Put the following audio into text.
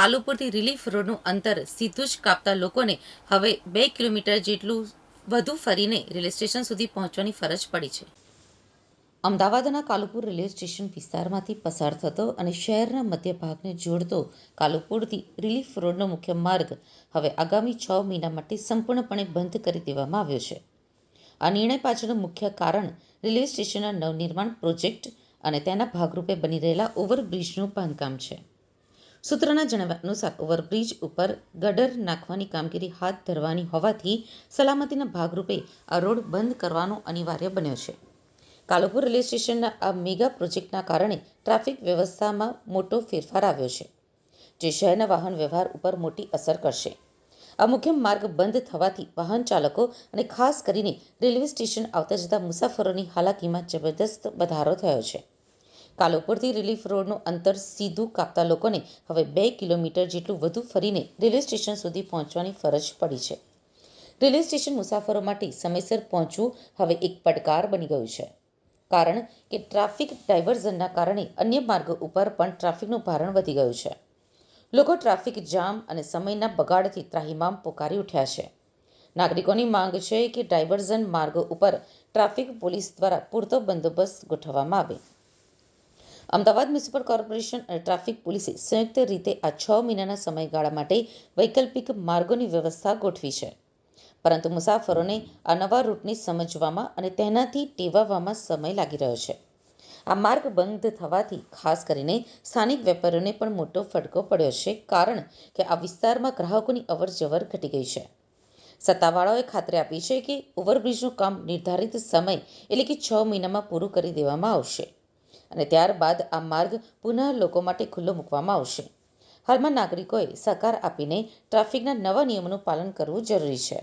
કાલુપુરથી relief રોડનું અંતર સીધું જ કાપતા લોકોને હવે બે કિલોમીટર જેટલું વધુ ફરીને રેલવે સ્ટેશન સુધી પહોંચવાની ફરજ પડી છે. અમદાવાદના કાલુપુર રેલવે સ્ટેશન વિસ્તારમાંથી પસાર થતો અને શહેરના મધ્ય ભાગને જોડતો કાલુપુરથી રિલીફ રોડનો મુખ્ય માર્ગ હવે આગામી છ મહિના માટે સંપૂર્ણપણે બંધ કરી દેવામાં આવ્યો છે. આ નિર્ણય પાછળનું મુખ્ય કારણ રેલવે સ્ટેશનના નવનિર્માણ પ્રોજેક્ટ અને તેના ભાગરૂપે બની રહેલા ઓવરબ્રિજનું બાંધકામ છે. સૂત્રોના જણાવ્યા અનુસાર ઓવરબ્રિજ ઉપર ગડર નાખવાની કામગીરી હાથ ધરવાની હોવાથી સલામતીના ભાગરૂપે આ રોડ બંધ કરવાનો અનિવાર્ય બન્યો છે. કાલુપુર રેલવે સ્ટેશનના આ મેગા પ્રોજેક્ટના કારણે ટ્રાફિક વ્યવસ્થામાં મોટો ફેરફાર આવ્યો છે, જે શહેરના વાહન વ્યવહાર ઉપર મોટી અસર કરશે. આ મુખ્ય માર્ગ બંધ થવાથી વાહન ચાલકો અને ખાસ કરીને રેલવે સ્ટેશન આવતા જતા મુસાફરોની હાલાકીમાં જબરદસ્ત વધારો થયો છે. કાલુપુરથી રિલીફ રોડનું અંતર સીધું કાપતા લોકોને હવે બે કિલોમીટર જેટલું વધુ ફરીને રેલવે સ્ટેશન સુધી પહોંચવાની ફરજ પડી છે. રેલવે સ્ટેશન મુસાફરો માટે સમયસર પહોંચવું હવે એક પડકાર બની ગયું છે. કારણ કે ટ્રાફિક ડાયવર્ઝનના કારણે અન્ય માર્ગો ઉપર પણ ટ્રાફિકનું ભારણ વધી ગયું છે. લોકો ટ્રાફિક જામ અને સમયના બગાડથી ત્રાહિમામ પોકારી ઉઠ્યા છે. નાગરિકોની માંગ છે કે ડાયવર્ઝન માર્ગો ઉપર ટ્રાફિક પોલીસ દ્વારા પૂરતો બંદોબસ્ત ગોઠવવામાં આવે. અમદાવાદ મ્યુનિસિપલ કોર્પોરેશન અને ટ્રાફિક પોલીસે સંયુક્ત રીતે આ છ મહિનાના સમયગાળા માટે વૈકલ્પિક માર્ગોની વ્યવસ્થા ગોઠવી છે. પરંતુ મુસાફરોને આ નવા રૂટને સમજવામાં અને તેનાથી ટેવાવામાં સમય લાગી રહ્યો છે. આ માર્ગ બંધ થવાથી ખાસ કરીને સ્થાનિક વેપારીઓને પણ મોટો ફટકો પડ્યો છે, કારણ કે આ વિસ્તારમાં ગ્રાહકોની અવરજવર ઘટી ગઈ છે. સત્તાવાળાઓએ ખાતરી આપી છે કે ઓવરબ્રિજનું કામ નિર્ધારિત સમય એટલે કે છ મહિનામાં પૂરું કરી દેવામાં આવશે. અને ત્યારબાદ આ માર્ગ પુનઃ લોકો માટે ખુલ્લો મૂકવામાં આવશે. હાલમાં નાગરિકોએ સહકાર આપીને ટ્રાફિકના નવા નિયમોનું પાલન કરવું જરૂરી છે.